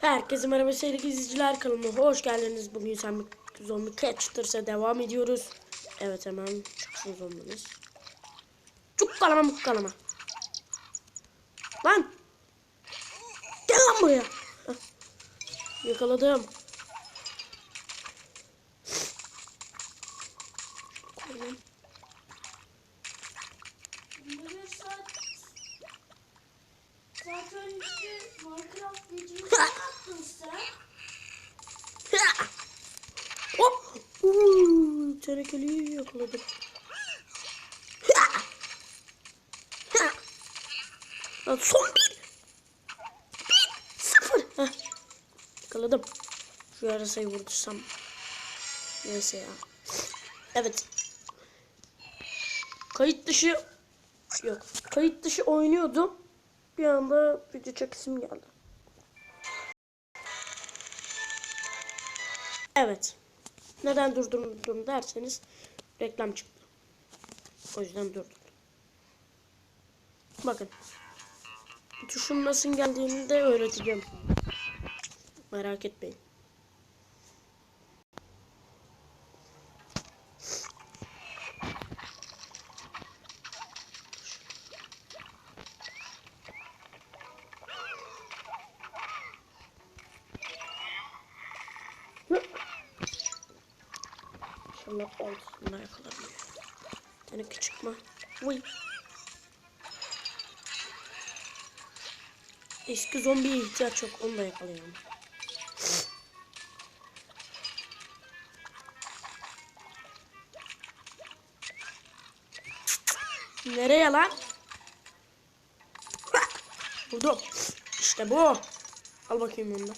Herkese merhaba sevgili izleyiciler kanalıma hoş geldiniz. Bugün sen zombi catcher'sa devam ediyoruz. Evet hemen çıksın zombimiz. Çok kalama muk kalama. Lan. Gel lan buraya. Hah. Yakaladım. Koyayım. Bir saat saat önce Minecraft videosu Ha! Hop. Uuu, tenekeliği yakaladım. Son bir. Bir. Sıfır. Heh. Yakaladım. Şu yarasayı vurdursam. Neyse ya. Evet. Kayıt dışı yok. Kayıt dışı oynuyordum. Bir anda video çekisim geldi. Evet. Neden durdurdum derseniz reklam çıktı. O yüzden durdurdum. Bakın. Tuşun nasıl geldiğini de öğreteceğim. Merak etmeyin. İnşallah altında yakalarım. Seni küçük mü? Uy. Eski zombiye ihtiyaç yok. Onu da yakalayalım. Nereye lan? Vurdum. İşte bu. Al bakayım da.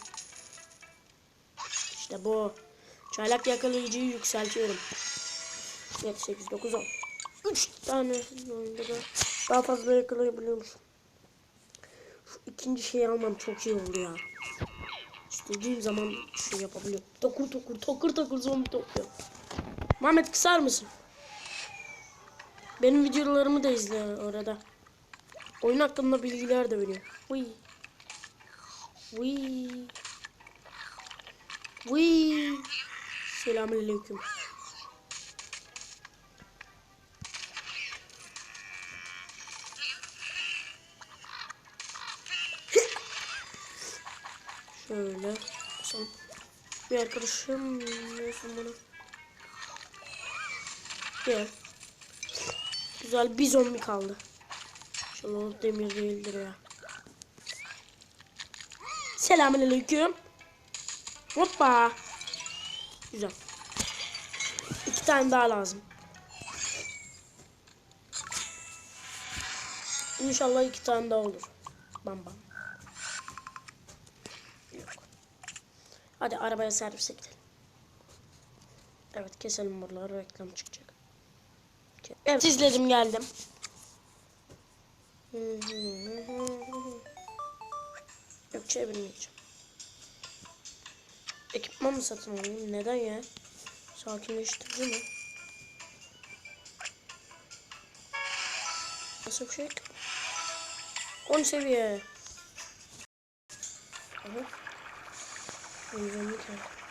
İşte bu. Çaylak yakalayıcıyı yükseltiyorum. 7, 8, 9, 10. 3 tane da daha fazla yakalayabiliyormuşum. Şu ikinci şeyi almam çok iyi oldu ya. İstediğim zaman şey yapabiliyorum. Tokur tokur tokur tokur zombi topluyor. Mehmet kısar mısın? Benim videolarımı da izle orada. Oyun hakkında bilgiler de veriyor. Uy. Uy. Uy. Selamünaleyküm. Şöyle. Son. Bir arkadaşım diyorsun bana. Gel. Güzel bir zombi kaldı. İnşallah demir değildir ya. Selamünaleyküm. Hoppa. Güzel. İki tane daha lazım. İnşallah iki tane daha olur. Bam bam. Yok. Hadi arabaya servise gidelim. Evet keselim buraları reklam çıkacak. Evet izledim geldim. Yok çevirmeyeceğim. Ekipman mı satın alayım? Neden ya? Sakinleştirici mi? Nasıl bir şey? 10 seviye. Aha. Yüzümlü kere.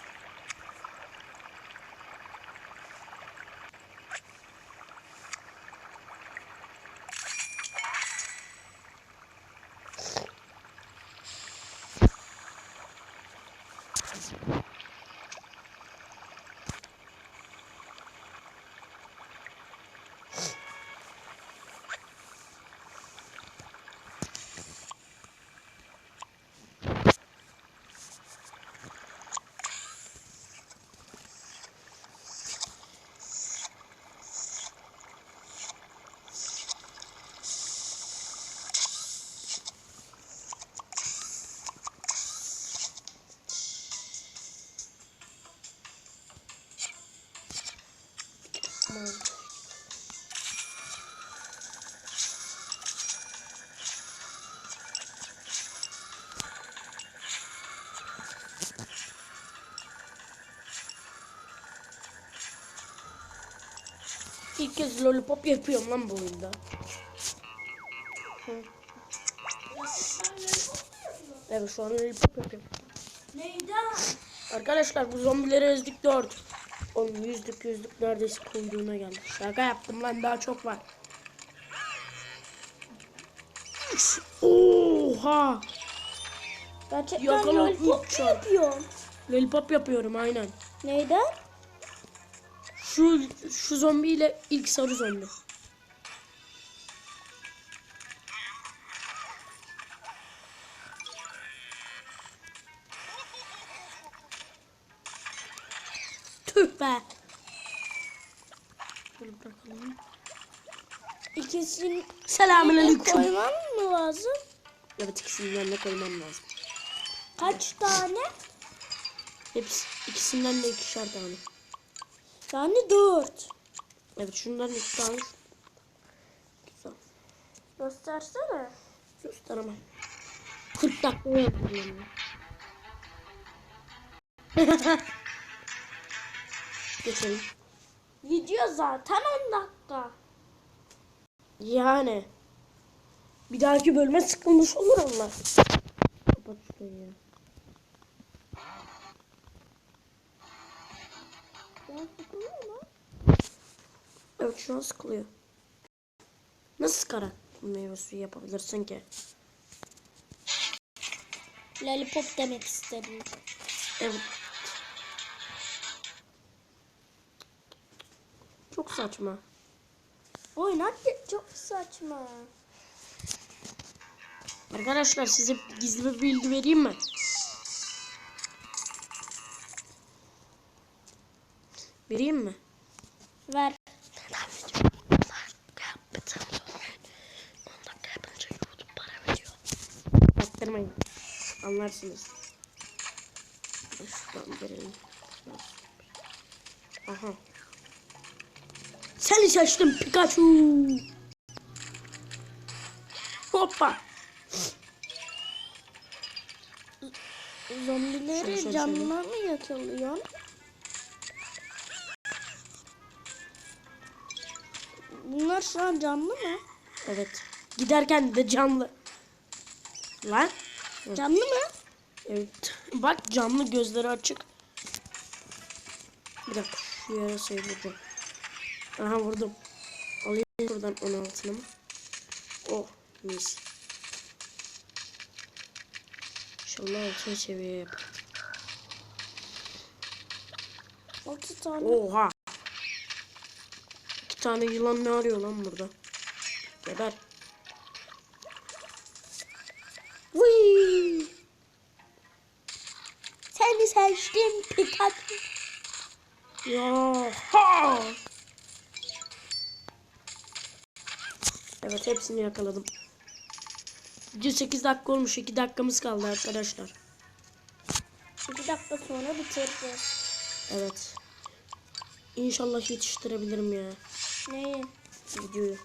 İlk kez lollipop yapıyorum lan bu oyunda. Hı. Evet şu an lollipop yapıyorum. Neyden? Arkadaşlar bu zombileri ezdik 4. Oğlum yüzlük yüzlük neredeyse kuyruğuna geldi. Şaka yaptım lan daha çok var. Oha! Gerçekten Yakala lollipop üç mu çarp. yapıyorsun? Lollipop yapıyorum aynen. Neyden? Şu şu zombi ile ilk sarı zombi. Tüh be. Şöyle bırakalım. İkisini Selamünaleyküm. koymam mı lazım? Evet ikisinden de koymam lazım. Kaç tane? Hepsi ikisinden de ikişer tane. Yani dört. Evet şundan iki tane. Güzel. Göstersene. Gösteremem. 40 dakika yapıyorum. Geçelim. Video zaten 10 dakika. Yani. Bir dahaki bölüme sıkılmış olur onlar. Kapat şurayı Evet şu an sıkılıyor. Nasıl sıkarak meyve suyu yapabilirsin ki? Lollipop demek istedim. Evet. Çok saçma. Oynak çok saçma. Arkadaşlar size gizli bir bilgi vereyim mi? Vereyim mi? Ver. Baktırmayın. Anlarsınız. Şuradan verelim. Aha. Seni seçtim Pikachu. Hoppa. Zombileri şöyle, canına mı yakalıyorsun? Bunlar şu an canlı mı? Evet. Giderken de canlı. Lan. Canlı mı? Evet. Bak canlı gözleri açık. Bir dakika şu yere sayılacağım. Aha vurdum. Alayım buradan 16'ını. Oh mis. İnşallah altın seviye yap. 6 tane. Oha. İki tane yılan ne arıyor lan burada? Geber. Vıy! Seni seçtim Pikachu. Ya ha! Evet hepsini yakaladım. Video 8 dakika olmuş. 2 dakikamız kaldı arkadaşlar. 2 dakika sonra bitireceğiz. Evet. İnşallah yetiştirebilirim ya Neyi? videoyu.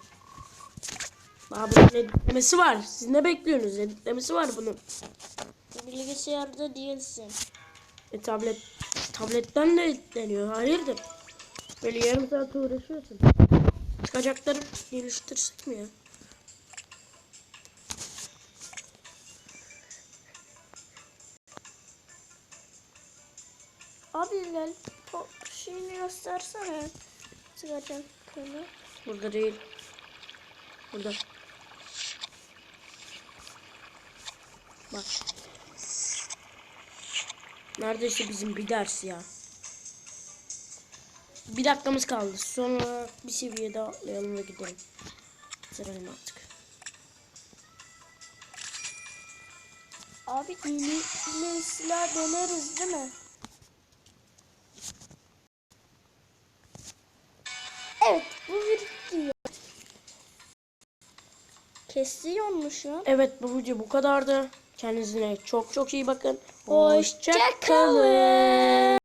Daha bunun editlemesi var. Siz ne bekliyorsunuz? Editlemesi var bunun. Bilgisayarda değilsin. E tablet tabletten de editleniyor. Hayırdır? Böyle yarım saat uğraşıyorsun. Çıkacakları geliştirsek mi ya? Abi gel o şeyini göstersene. Çıkacak konu. Burada değil. Burada. Bak. Neredeyse bizim bir ders ya. Bir dakikamız kaldı. Sonra bir seviye daha atlayalım ve gidelim. Bitirelim artık. Abi iğneyle silah deneriz değil mi? Evet bu video. Kesiyor mu şu an? Evet bu video bu kadardı. Kendinize çok çok iyi bakın. Hoşça kalın.